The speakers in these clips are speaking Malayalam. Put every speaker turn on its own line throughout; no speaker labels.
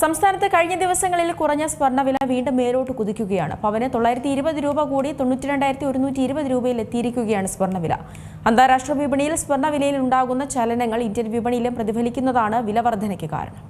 സംസ്ഥാനത്ത് കഴിഞ്ഞ ദിവസങ്ങളിൽ കുറഞ്ഞ സ്വർണവില വീണ്ടും മേലോട്ട് കുതിക്കുകയാണ്. പവന് തൊള്ളായിരത്തി ഇരുപത് രൂപ കൂടി തൊണ്ണൂറ്റി രണ്ടായിരത്തി ഒരുന്നൂറ്റി ഇരുപത് രൂപയിൽ എത്തിയിരിക്കുകയാണ് സ്വർണവില. അന്താരാഷ്ട്ര വിപണിയിൽ സ്വർണവിലയിൽ ഉണ്ടാകുന്ന ചലനങ്ങൾ ഇന്ത്യൻ വിപണിയിലും പ്രതിഫലിക്കുന്നതാണ് വില വർധനയ്ക്ക് കാരണം.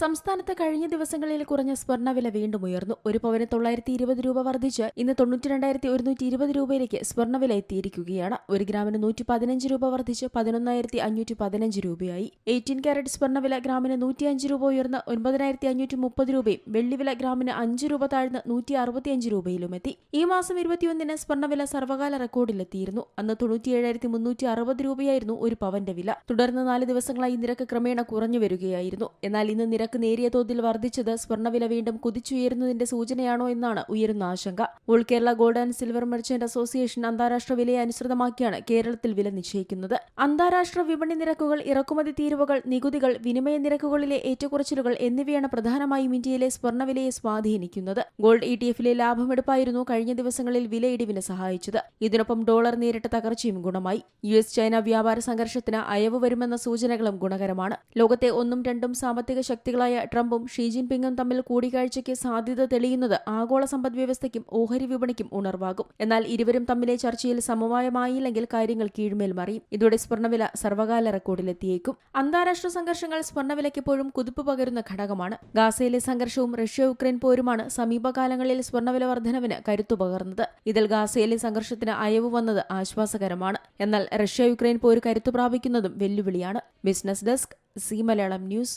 സംസ്ഥാനത്ത് കഴിഞ്ഞ ദിവസങ്ങളിൽ കുറഞ്ഞ സ്വർണവില വീണ്ടും ഉയർന്നു. ഒരു പവന് തൊള്ളായിരത്തി ഇരുപത് രൂപ വർദ്ധിച്ച് ഇന്ന് തൊണ്ണൂറ്റി രണ്ടായിരത്തി ഒരുന്നൂറ്റി ഇരുപത് രൂപയിലേക്ക് സ്വർണവില എത്തിയിരിക്കുകയാണ്. ഒരു ഗ്രാമിന് നൂറ്റി പതിനഞ്ച് രൂപ വർദ്ധിച്ച് പതിനൊന്നായിരത്തി അഞ്ഞൂറ്റി പതിനഞ്ച് രൂപയായി. എയ്റ്റീൻ കാരറ്റ് സ്വർണവില ഗ്രാമിന് നൂറ്റി അഞ്ച് രൂപ ഉയർന്ന് ഒൻപതിനായിരത്തി അഞ്ഞൂറ്റി മുപ്പത് രൂപയും വെള്ളിവില ഗ്രാമിന് അഞ്ച് രൂപ താഴ്ന്ന് നൂറ്റി അറുപത്തിയഞ്ച് രൂപയിലുമെത്തി ഈ മാസം ഇരുപത്തിയൊന്നിന് സ്വർണവില സർവകാല റെക്കോർഡിലെത്തിയിരുന്നു. അന്ന് തൊണ്ണൂറ്റിയേഴായിരത്തി മുന്നൂറ്റി അറുപത് രൂപയായിരുന്നു ഒരു പവന്റെ വില. തുടർന്ന് നാല് ദിവസങ്ങളായി നിരക്ക് ക്രമേണ കുറഞ്ഞു വരികയായിരുന്നു. എന്നാൽ ഇന്ന് നിരക്ക് നേരിയ തോതിൽ വർദ്ധിച്ചത് സ്വർണവില വീണ്ടും കുതിച്ചുയരുന്നതിന്റെ സൂചനയാണോ എന്നാണ് ഉയരുന്ന ആശങ്ക. All Kerala gold and silver merchant association അന്താരാഷ്ട്ര വിലയെ അനുസൃതമാക്കിയാണ് കേരളത്തിൽ വില നിശ്ചയിക്കുന്നത്. അന്താരാഷ്ട്ര വിപണി നിരക്കുകൾ ഇറക്കുമതി തീരുവകൾ നികുതികൾ വിനിമയ നിരക്കുകളിലെ ഏറ്റക്കുറച്ചിലുകൾ എന്നിവയാണ് പ്രധാനമായും ഇന്ത്യയിലെ സ്വർണവിലയെ സ്വാധീനിക്കുന്നത്. ഗോൾഡ് ഇ ടി എഫിലെ ലാഭമെടുപ്പായിരുന്നു കഴിഞ്ഞ ദിവസങ്ങളിൽ വിലയിടിവിന് സഹായിച്ചത്. ഇതിനൊപ്പം ഡോളർ നേരിട്ട തകർച്ചയും ഗുണമായി. യു എസ് ചൈന വ്യാപാര സംഘർഷത്തിന് അയവ് വരുമെന്ന സൂചനകളും ഗുണകരമാണ്. ലോകത്തെ ഒന്നും രണ്ടും സാമ്പത്തിക ശക്തികളായ ട്രംപും ഷീ ജിൻപിങ്ങും തമ്മിൽ കൂടിക്കാഴ്ചയ്ക്ക് സാധ്യത തെളിയുന്നത് ആഗോള സമ്പദ് വ്യവസ്ഥയ്ക്കും ഓഹരി വിപണിക്കും ഉണർവാകും. എന്നാൽ ഇരുവരും തമ്മിലെ ചർച്ചയിൽ സമവായമായില്ലെങ്കിൽ കാര്യങ്ങൾ കീഴ്മേൽ മറിയും. ഇതോടെ സ്വർണവില സർവകാല റെക്കോർഡിലെത്തിയേക്കും. അന്താരാഷ്ട്ര സംഘർഷങ്ങൾ സ്വർണവിലയ്ക്കെപ്പോഴും കുതിപ്പ് പകരുന്ന ഘടകമാണ്. ഗാസയിലെ സംഘർഷവും റഷ്യ ഉക്രൈൻ പോരുമാണ് സമീപകാലങ്ങളിൽ സ്വർണവില വർധനവിന് കരുത്തു പകർന്നത്. ഇതിൽ ഗാസയിലെ സംഘർഷത്തിന് അയവ് വന്നത് ആശ്വാസകരമാണ്. എന്നാൽ റഷ്യ യുക്രൈൻ പോര് കരുത്തു പ്രാപിക്കുന്നതും വെല്ലുവിളിയാണ്. Business desk C Malayalam news